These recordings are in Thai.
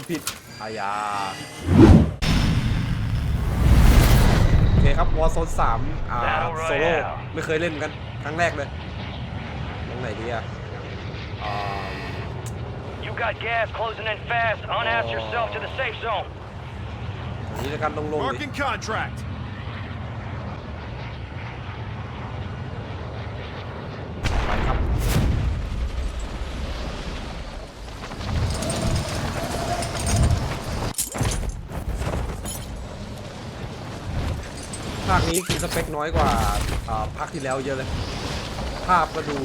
ดผิดอายาโอเคครับวอร์โซนสามอ่า Battle โซโล่ Royale ไม่เคยเล่นกันครั้งแรกเลยตรงไหนดีอะอ่า You got gas closing in fast. Unass yourself to the safe zone. ตรงนี้แล้วกันลงลงดิ Marking contract. ไปครับ ภาค นี้คือสเปคน้อยกว่าภาคที่แล้วเยอะเลย ภาพก็ดู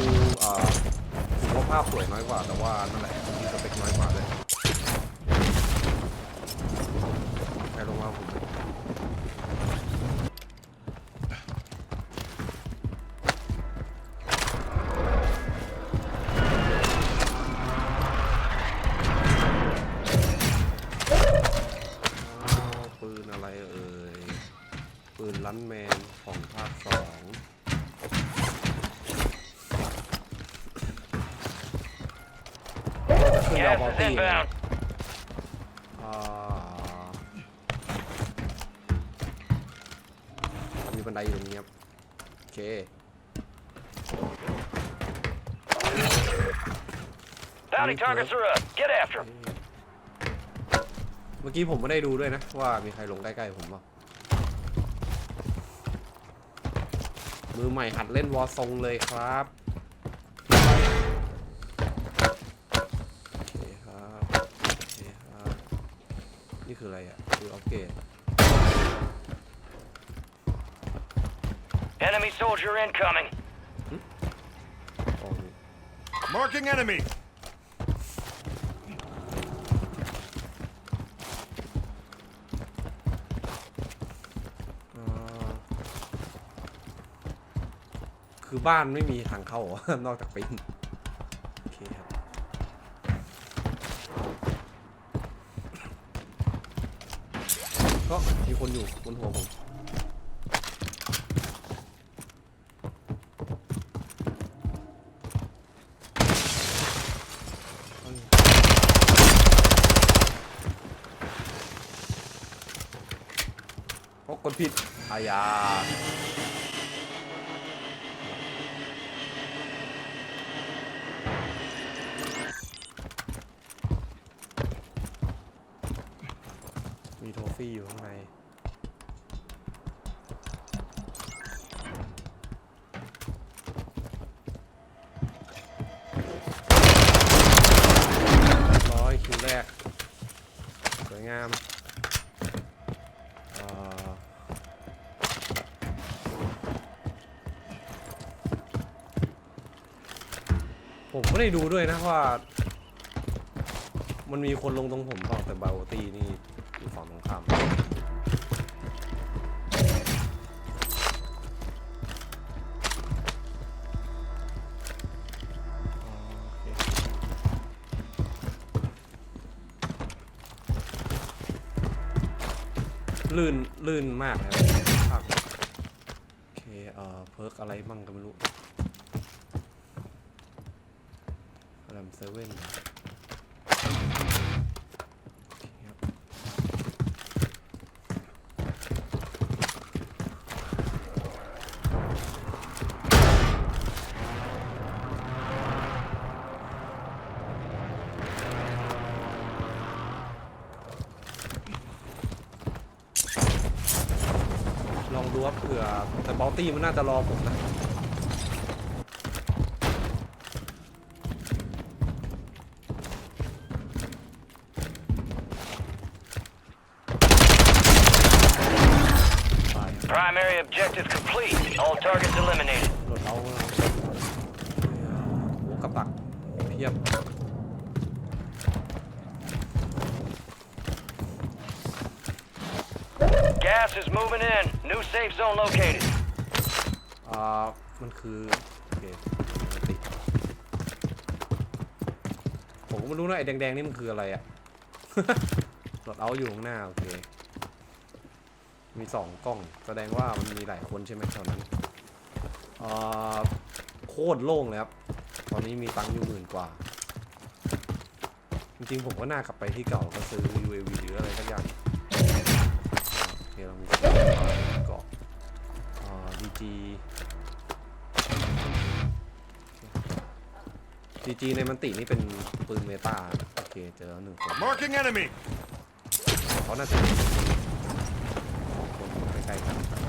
ถือว่าภาพสวยน้อยกว่า แต่ว่านั่นแหละมีสเปคน้อยกว่าเลยใครลงมาผม นลันแมนของภาคสองขึ้นดาวบอลตี้ inbound. อ่ามีบันไดอยู่ตรงนี้ครับ โอเค Bounty targets are up. Get after 'em. เมื่อกี้ผมไม่ได้ดูด้วยนะ ว่ามีใครลงใกล้ๆผมเปล่ มือใหม่หัดเล่นวอร์ซงเลยครับโอเคครับโอเคครับ นี่คืออะไรอะ คือออฟเกต Enemy soldier incoming. อ๋อนี่ Marking enemy. คือบ้านไม่มีทางเข้าอนอกจากปิ้นโอเคครับ ก็มีคนอยู่บนหัวผมเพราะกดผิดอายา มีโทฟี่อยู่ข้างในร้อยคิวแรก สวยงามผมไม่ได้ดูด้วยนะว่า มันมีคนลงตรงผมเปล่าแต่บาโอตี้นี่ ลื่นลื่นมากนะครับภาคโอเคเอ่อเพิร์กอะไรบ้างก็ไม่รู้แรมเซเว่น ลองดูว่าเผื่อแต่บอลตี้มันน่าจะรอผมนะตาย Primary objective complete. All targets eliminated. รถเอามาโอ้กระตักเพียบ Gas is moving in. New safe zone located. อ่ามันคือโอเคมันติดผมก็ไม่รู้นะไอ้แดงๆนี่มันคืออะไรอะรถเอาอยู่ข้างหน้าโอเค มีสองกล้อง แสดงว่ามันมีหลายคนใช่ไหมแถวนั้นอ่าโคตรโล่งเลยครับ ตอนนี้มีตังค์อยู่หมื่นกว่า จริงๆผมก็น่ากลับไปที่เก่าก็ซื้อ UAV หรืออะไรสักอย่าง เคเรามีเกาะอ่า DG DG ในมันตินี่เป็นปืนเมตาโอเคเจอแล้วหนึ่งคน Marking enemy. เขาน่าจะมีสองคนใกล้ๆกัน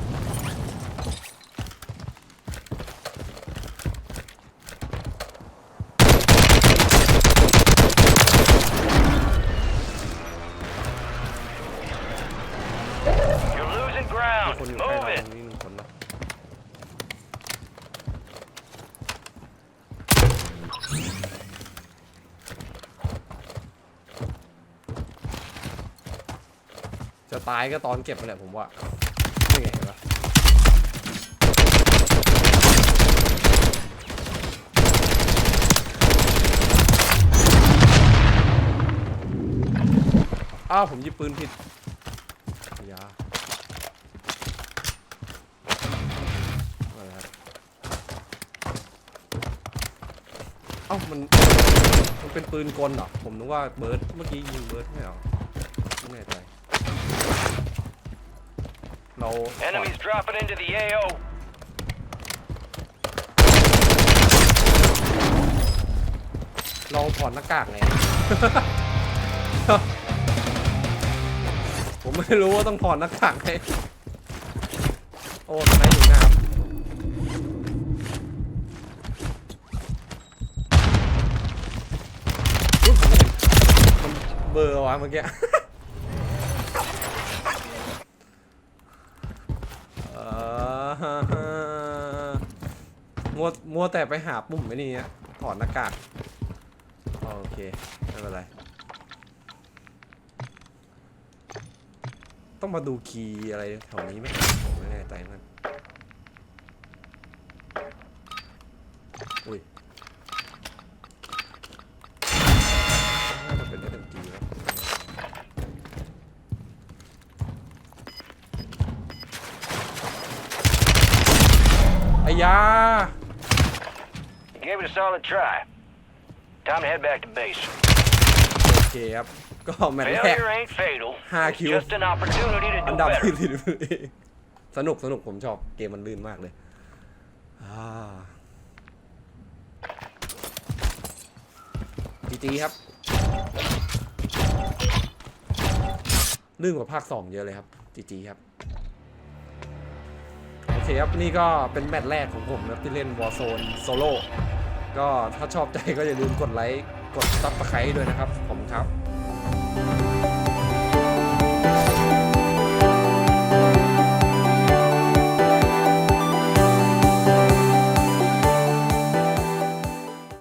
ตายก็ตอนเก็บนั่นแหละผมว่านี่ไงเห็นปะอ้าวผมยิบปืนผิดอยาอะไรครับเอ้ามัน มันเป็นปืนกลเหรอ ผมนึกว่าเบิร์ด เมื่อกี้ยิงเบิร์ดไม่เหรอ เรา Enemies dropping into the AO. เราถอดหน้ากากไง ผมไม่รู้ว่าต้องถอดหน้ากากไงโอ้ทำไมอยู่หน้าครับอุ๊ยผมเห็นมันเบลอร์วะเมื่อกี้ เออมั วมัวแต่ไปหาปุ่มไอ้นี่อะถอดหน้ากากโอเคไม่เป็นไร ต้องมาดูคีย์อะไรแถวนี้ไหมผมไม่แน่ใจมันอุ้ยน่าจะเป็น SMG แล้วไอ้ยา gave it a solid try. Time to head back to base. โอเคครับ ก็แมตช์แรก Failure ain't fatal. Ha, It's Q. just an opportunity to อัน do ดับ better. ที่สิบสนุกสนุกผมชอบเกมมันลื่นมากเลยอ่าจีจีครับ ลื่นกว่าภาคสองเยอะเลยครับจีจีครับ โอเคครับ นี่ก็เป็นแมตช์แรกของผมนะที่เล่น Warzone Solo ก็ถ้าชอบใจก็อย่าลืมกดไลค์ กดซับสไครต์ด้วยนะครับ ผมครับ